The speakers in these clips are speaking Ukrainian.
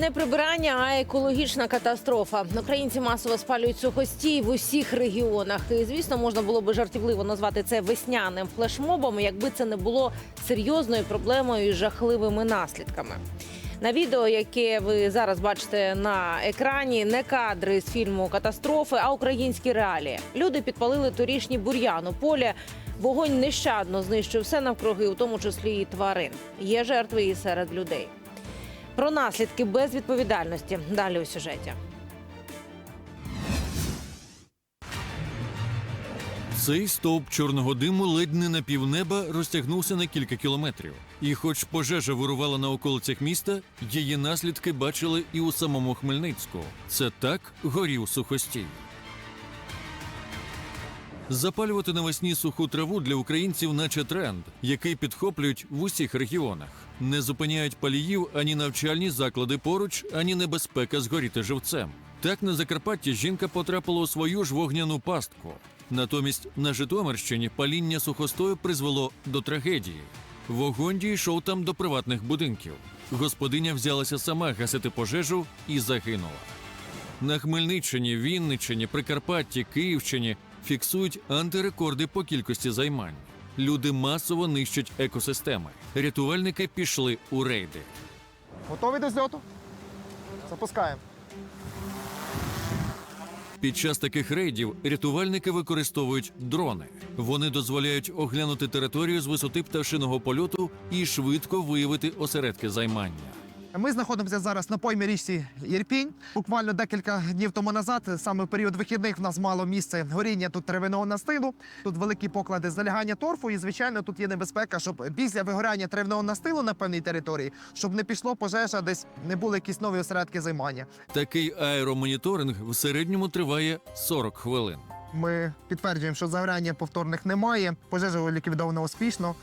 Не прибирання, а екологічна катастрофа. Українці масово спалюють сухостій в усіх регіонах. І звісно, можна було би жартівливо назвати це весняним флешмобом, якби це не було серйозною проблемою і жахливими наслідками. На відео, яке ви зараз бачите на екрані, не кадри з фільму Катастрофи, а українські реалії. Люди підпалили торішній бур'ян у полі. Вогонь нещадно знищив все навкруги, у тому числі і тварин. Є жертви і серед людей. Про наслідки безвідповідальності далі у сюжеті. Цей стовп чорного диму ледь не на півнеба розтягнувся на кілька кілометрів. І хоч пожежа вирувала на околицях міста, її наслідки бачили і у самому Хмельницьку. Це так горів сухостій. Запалювати навесні суху траву для українців, наче тренд, який підхоплюють в усіх регіонах. Не зупиняють паліїв ані навчальні заклади поруч, ані небезпека згоріти живцем. Так на Закарпатті жінка потрапила у свою ж вогняну пастку. Натомість на Житомирщині паління сухостою призвело до трагедії. Вогонь дійшов там до приватних будинків. Господиня взялася сама гасити пожежу і загинула. На Хмельниччині, Вінниччині, Прикарпатті, Київщині фіксують антирекорди по кількості займань. Люди масово нищать екосистеми. Рятувальники пішли у рейди. Готові до зльоту? Запускаємо. Під час таких рейдів рятувальники використовують дрони. Вони дозволяють оглянути територію з висоти пташиного польоту і швидко виявити осередки займання. Ми знаходимося зараз на поймі річці Єрпінь. Буквально декілька днів тому назад, саме в період вихідних, в нас мало місце горіння тут травяного настилу. Тут великі поклади залягання торфу, і звичайно, тут є небезпека, щоб після вигоряння травяного настилу на певній території, щоб не пішло пожежа, десь не були якісь нові осередки займання. Такий аеромоніторинг в середньому триває 40 хвилин. Ми підтверджуємо, що загоряння повторних немає. Пожежа ліквідована успішно.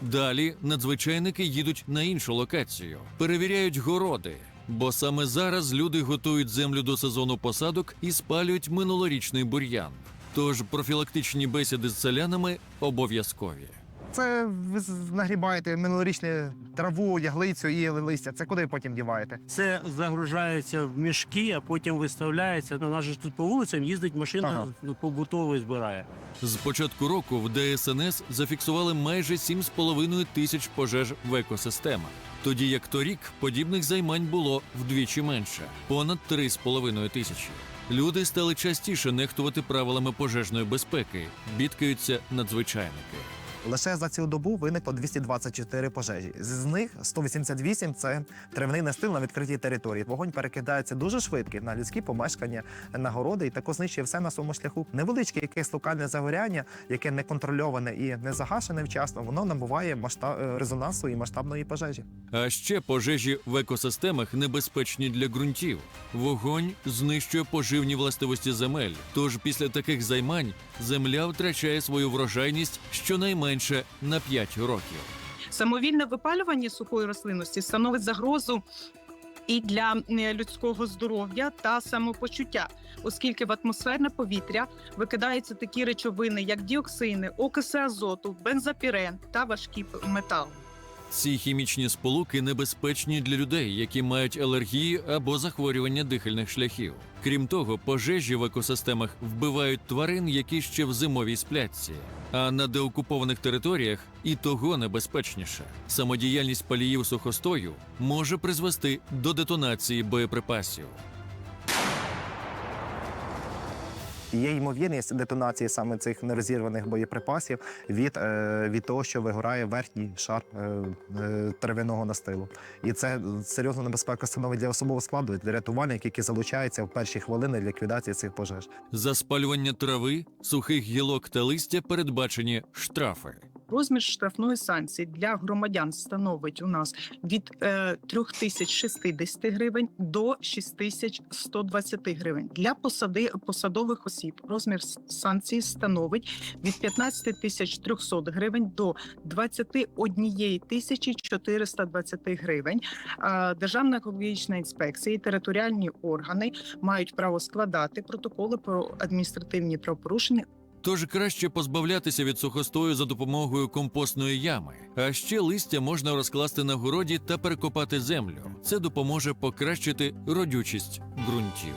Далі надзвичайники їдуть на іншу локацію, перевіряють городи. Бо саме зараз люди готують землю до сезону посадок і спалюють минулорічний бур'ян. Тож профілактичні бесіди з селянами обов'язкові. Це ви нагрібаєте минулорічну траву, яглицю і листя. Це куди потім діваєте? Це загружається в мішки, а потім виставляється. Ну, у нас же тут по вулицям їздить машина Ага. ну, побутової збирає. З початку року в ДСНС зафіксували майже 7,5 тисяч пожеж в екосистемах. Тоді як торік подібних займань було вдвічі менше понад 3,5 тисячі. Люди стали частіше нехтувати правилами пожежної безпеки, бідкаються надзвичайники. Лише за цю добу виникло 224 пожежі. З них 188 – це травний настил на відкритій території. Вогонь перекидається дуже швидко на людські помешкання, на городи і тако знищує все на своєму шляху. Невеличке якесь локальне загоряння, яке не контрольоване і не загашене вчасно, воно набуває масштаб е, резонансу і масштабної пожежі. А ще пожежі в екосистемах небезпечні для ґрунтів. Вогонь знищує поживні властивості земель. Тож після таких займань земля втрачає свою врожайність щонайменше на 5 років. Самовільне випалювання сухої рослинності становить загрозу і для е, людського здоров'я та самопочуття, оскільки в атмосферне повітря викидаються такі речовини, як діоксини, окиси азоту, бензопірен та важкі метали. Ці хімічні сполуки небезпечні для людей, які мають алергії або захворювання дихальних шляхів. Крім того, пожежі в екосистемах вбивають тварин, які ще в зимовій спляться. А на деокупованих територіях і того небезпечніше. Самодіяльність паліїв сухостою може призвести до детонації боєприпасів. Є ймовірність детонації саме цих нерозірваних боєприпасів від, е, від того, що вигорає верхній шар е, е, травяного настилу. І це серйозна небезпека становить для особового складу, для рятувальників, які залучаються в перші хвилини ліквідації цих пожеж. За спалювання трави, сухих гілок та листя передбачені штрафи. Розмір штрафної санкції для громадян становить у нас від е, 3060 гривень до 6120 гривень. Для посади посадових осіб розмір с- санкції становить від 15300 гривень до 21 тисячі 420 гривень. Державна екологічна інспекція і територіальні органи мають право складати протоколи про адміністративні правопорушення Тож краще позбавлятися від сухостою за допомогою компостної ями. А ще листя можна розкласти на городі та перекопати землю. Це допоможе покращити родючість ґрунтів.